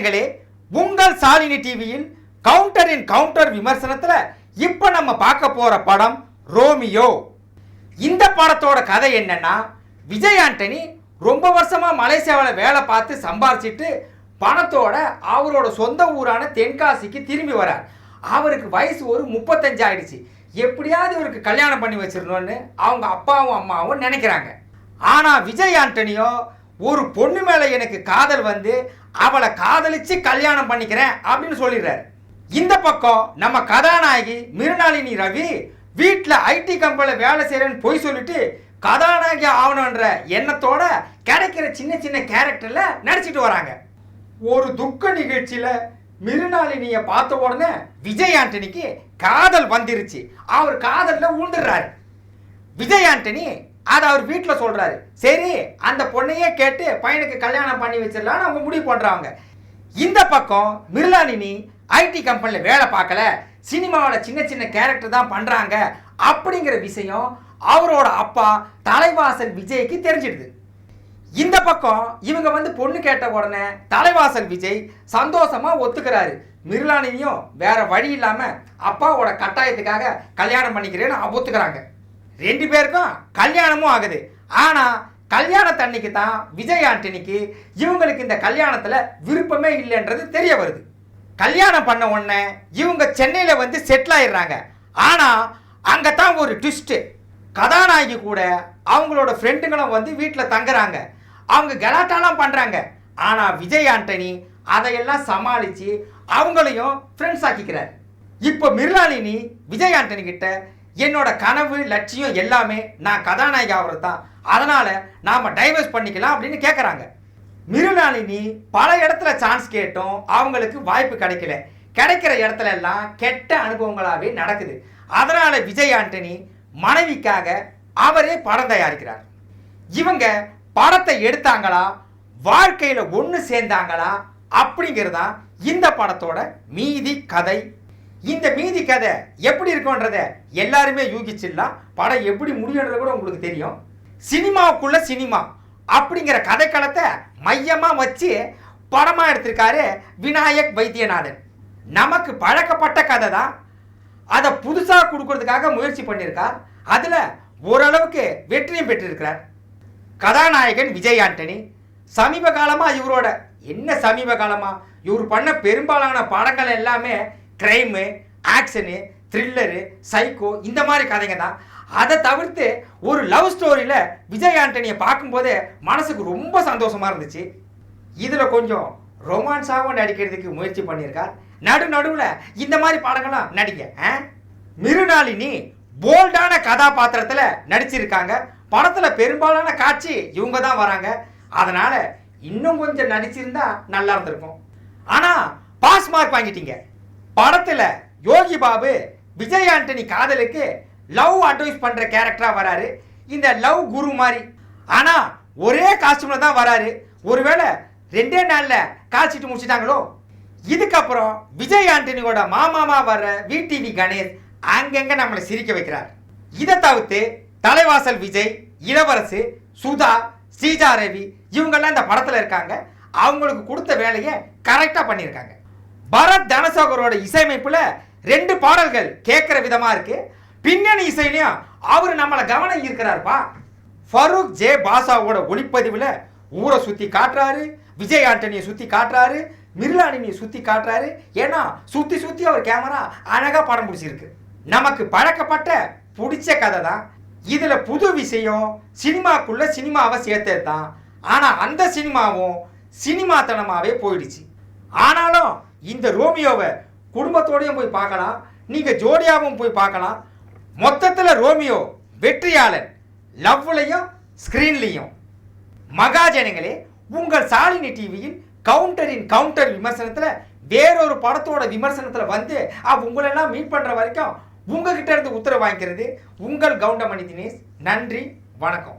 நேயர்களே உங்கள் சாலினி டிவியில் கவுண்டரின் கவுண்டர் விமர்சனத்தில் இப்போ நம்ம பார்க்க போகிற படம் ரோமியோ. இந்த படத்தோட கதை என்னன்னா விஜய் ஆண்டனி ரொம்ப வருஷமாக மலேசியாவில் வேலை பார்த்து சம்பாரிச்சிட்டு பணத்தோட அவரோட சொந்த ஊரான தென்காசிக்கு திரும்பி வரார். அவருக்கு வயசு ஒரு முப்பத்தஞ்சு ஆயிடுச்சு. எப்படியாவது இவருக்கு கல்யாணம் பண்ணி வச்சிடணும்னு அவங்க அப்பாவும் அம்மாவும் நினைக்கிறாங்க. ஆனால் விஜய் ஆண்டனியோ ஒரு பொண்ணு மேலே எனக்கு காதல் வந்து அவளை காதலிச்சு கல்யாணம் பண்ணிக்கிறேன் அப்படின்னு சொல்லிடுறாரு. இந்த பக்கம் நம்ம கதாநாயகி மிருணாளினி ரவி வீட்டில் ஐடி கம்பெனியில் வேலை செய்கிறேன்னு பொய் சொல்லிட்டு கதாநாயகி ஆகணுன்ற எண்ணத்தோட கிடைக்கிற சின்ன சின்ன கேரக்டரில் நடிச்சிட்டு வராங்க. ஒரு துக்க நிகழ்ச்சியில் மிருணாளினியை பார்த்த உடனே விஜய் ஆண்டனிக்கு காதல் வந்துருச்சு. அவர் காதலில் உழுந்துடுறாரு. விஜய் ஆண்டனி அதை அவர் வீட்டில் சொல்கிறாரு சரி அந்த பொண்ணையே கேட்டு பையனுக்கு கல்யாணம் பண்ணி வச்சிடலாம்னு அவங்க முடிவு பண்ணுறாங்க இந்த பக்கம் மிர்லானினி ஐடி கம்பெனியில் வேலை பார்க்கல. சினிமாவில் சின்ன சின்ன கேரக்டர் தான் பண்ணுறாங்க அப்படிங்கிற விஷயம் அவரோட அப்பா தலைவாசல் விஜய்க்கு தெரிஞ்சிடுது. இந்த பக்கம் இவங்க வந்து பொண்ணு கேட்ட உடனே தலைவாசல் விஜய் சந்தோஷமாக ஒத்துக்கிறாரு. மிர்லானினியும் வேற வழி இல்லாமல் அப்பாவோட கட்டாயத்துக்காக கல்யாணம் பண்ணிக்கிறேன்னு ஒத்துக்கிறாங்க. ரெண்டு பேருக்கும் கல்யாணமும் ஆகுது. ஆனால் கல்யாணத்தன்னைக்கு தான் விஜய் ஆண்டனிக்கு இவங்களுக்கு இந்த கல்யாணத்தில் விருப்பமே இல்லைன்றது தெரிய வருது. கல்யாணம் பண்ண உடனே இவங்க சென்னையில் வந்து செட்டில் ஆயிடுறாங்க. அங்கே தான் ஒரு ட்விஸ்ட்டு கதாநாயகி கூட அவங்களோட ஃப்ரெண்டுங்களும் வந்து வீட்டில் தங்குறாங்க. அவங்க கலாட்டாலாம் பண்ணுறாங்க ஆனால் விஜய் ஆண்டனி அதையெல்லாம் சமாளித்து அவங்களையும் ஃப்ரெண்ட்ஸ் ஆக்கிக்கிறார். இப்போ மிர்லாலினி விஜய் ஆண்டனி கிட்ட என்னோட கனவு லட்சியம் எல்லாமே நான் கதாநாயகி ஆகிறது தான். அதனால் நாம் டைவர்ஸ் பண்ணிக்கலாம் அப்படின்னு கேட்குறாங்க மிருநாளினி பல இடத்துல சான்ஸ் கேட்டும். அவங்களுக்கு வாய்ப்பு கிடைக்கல. கிடைக்கிற இடத்துல எல்லாம் கெட்ட அனுபவங்களாகவே நடக்குது. அதனால் விஜய் ஆண்டனி மனைவிக்காக அவரே படம் தயாரிக்கிறார். இவங்க படத்தை எடுத்தாங்களா? வாழ்க்கையில் ஒன்று சேர்ந்தாங்களா? அப்படிங்கிறதா இந்த படத்தோட மீதி கதை. இந்த மீதி கதை எப்படி இருக்கும்ன்றத எல்லாருமே யூகிச்சிடலாம். படம் எப்படி முடியுன்றது கூட உங்களுக்கு தெரியும். சினிமாவுக்குள்ள சினிமா அப்படிங்கிற கதைக்களத்தை மையமாக வச்சு படமா எடுத்திருக்காரு விநாயக் வைத்தியநாதன். நமக்கு பழக்கப்பட்ட கதை தான் அதை புதுசாக கொடுக்கறதுக்காக முயற்சி பண்ணியிருக்கார். அதில் ஓரளவுக்கு வெற்றியும் பெற்றிருக்கிறார். கதாநாயகன் விஜய் ஆண்டனி. சமீப காலமாக இவரோட. என்ன சமீப காலமாக இவர் பண்ண பெரும்பாலான படங்கள் எல்லாமே க்ரைமு ஆக்ஷனு த்ரில்லரு சைக்கோ இந்த மாதிரி கதைங்க தான். அதை தவிர்த்து ஒரு லவ் ஸ்டோரியில் விஜய் ஆண்டனியை பார்க்கும்போதே மனசுக்கு ரொம்ப சந்தோஷமாக இருந்துச்சு. இதில் கொஞ்சம் ரொமான்ஸாகவும் நடிக்கிறதுக்கு முயற்சி பண்ணியிருக்கார். நடு நடுவில் இந்த மாதிரி படங்கள்லாம் நடிக்க ஆ? மிருணாளினி போல்டான கதாபாத்திரத்தில் நடிச்சிருக்காங்க. படத்தில் பெரும்பாலான காட்சி இவங்க தான் வராங்க. அதனால் இன்னும் கொஞ்சம் நடிச்சிருந்தா நல்லா இருந்திருக்கும். ஆனால் பாஸ் மார்க் வாங்கிட்டீங்க. படத்தில் யோகி பாபு விஜய் ஆண்டனி காதலுக்கு லவ் அட்வைஸ் பண்ணுற கேரக்டராக வராரு. இந்த லவ் குரு மாதிரி. ஆனால் ஒரே காஸ்டியூமில் தான் வராரு. ஒருவேளை ரெண்டே நாளில் காய்ச்சிட்டு முடிச்சிட்டாங்களோ? இதுக்கப்புறம் விஜய் ஆண்டனியோட மாமாமா வர்ற விடிவி கணேஷ் அங்கங்க நம்மளை சிரிக்க வைக்கிறார். இதை தவிர்த்து தலைவாசல் விஜய் இளவரசு சுதா ஸ்ரீஜா ரவி இவங்கெல்லாம் இந்த படத்தில் இருக்காங்க. அவங்களுக்கு கொடுத்த வேலையை கரெக்டாக பண்ணியிருக்காங்க. பரத் தனசாகரோட இசையமைப்புல ரெண்டு பாடல்கள் கேட்குற விதமா இருக்கு. பின்னணி இசையிலையும் அவர் நம்மளை கவனம் இருக்கிறார்ப்பா ஃபரூக் ஜே பாஷாவோட ஒளிப்பதிவில் ஊரை சுற்றி காட்டுறாரு விஜய் ஆண்டனியை சுற்றி காட்டுறாரு மிர்லானினியை சுற்றி காட்டுறாரு. ஏன்னா சுற்றி சுற்றி அவர் கேமரா அழகாக படம் பிடிச்சிருக்கு. நமக்கு பழக்கப்பட்ட பிடிச்ச கதை தான். இதில் புது விஷயம் சினிமாக்குள்ள சினிமாவை சேர்த்தது தான் ஆனால் அந்த சினிமாவும் சினிமாத்தனமாகவே போயிடுச்சு. ஆனாலும் இந்த ரோமியோவை குடும்பத்தோடையும் போய் பார்க்கலாம் நீங்கள் ஜோடியாகவும் போய் பார்க்கலாம். மொத்தத்தில் ரோமியோ வெற்றியாளன் லவ்லையும் ஸ்க்ரீன்லையும் மகாஜனங்களே உங்கள் சாலினி டிவியில் கவுண்டரின் கவுண்டர் விமர்சனத்தில் வேறொரு படத்தோட விமர்சனத்தில் வந்து உங்களெல்லாம் மீட் பண்ணுற வரைக்கும் உங்ககிட்ட இருந்து உத்தரவு வாங்கிக்கிறது உங்கள் கவுண்டமணி தினேஷ். நன்றி வணக்கம்.